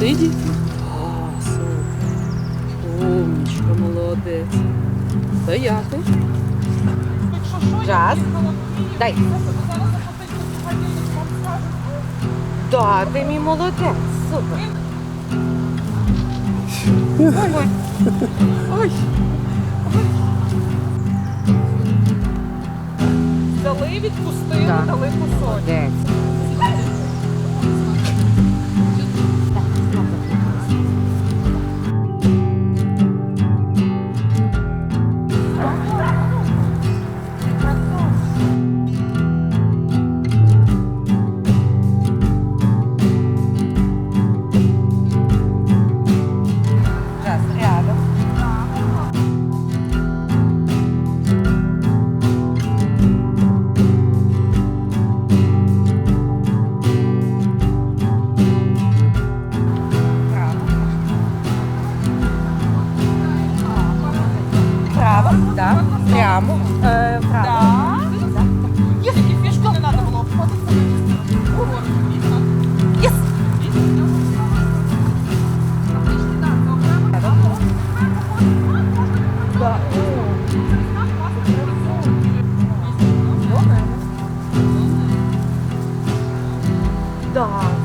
Видите? А, супер. Умничка, молодець. Стояти. Час. Дай. Да, ти мій молодець. Супер. Ой. Ой. Дали, відпустили, дали кусок. прямо, е, право. Да. Є такі фішки не треба було обходити. Єс! Да. Да.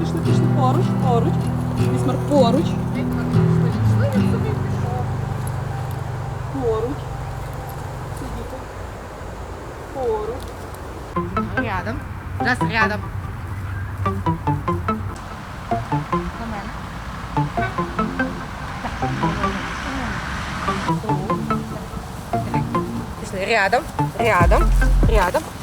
Пішли, пішли. Поруч, поруч. Вісмар, поруч. Поруч. Сидіти. Поруч. Рядом. Раз, рядом. Рядом, рядом, рядом.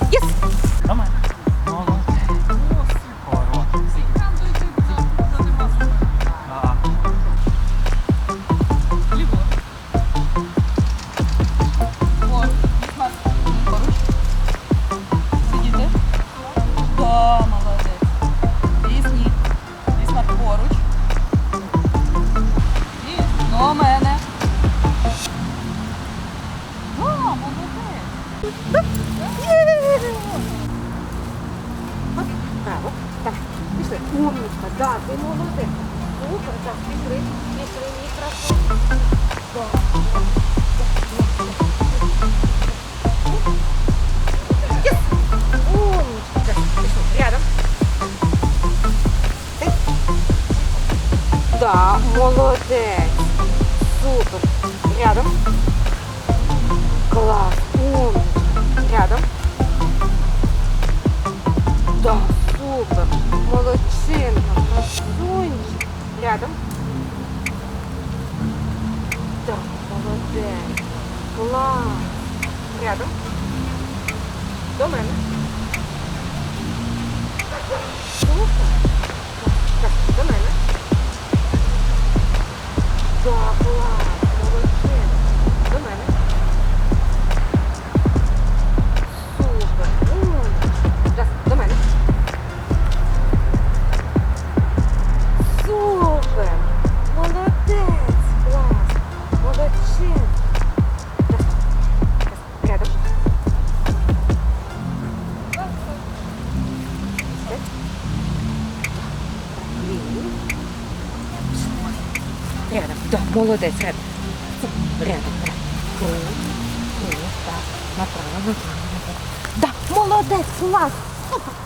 Да, ти молодець. Супер, так, пішли, пішли, мікрофон. Умничка. Рядом. Да, молодець. Супер. Рядом. Клас. Умничка. Рядом. Да, супер. Молодчинка. Красунчик. Рядом. Да, молодець. Клас. Рядом. До мене. Супер. Рядом. Да, молодець, рядом. Рядом, так. Направо, направо, направо. Да, молодець, клас! Супер.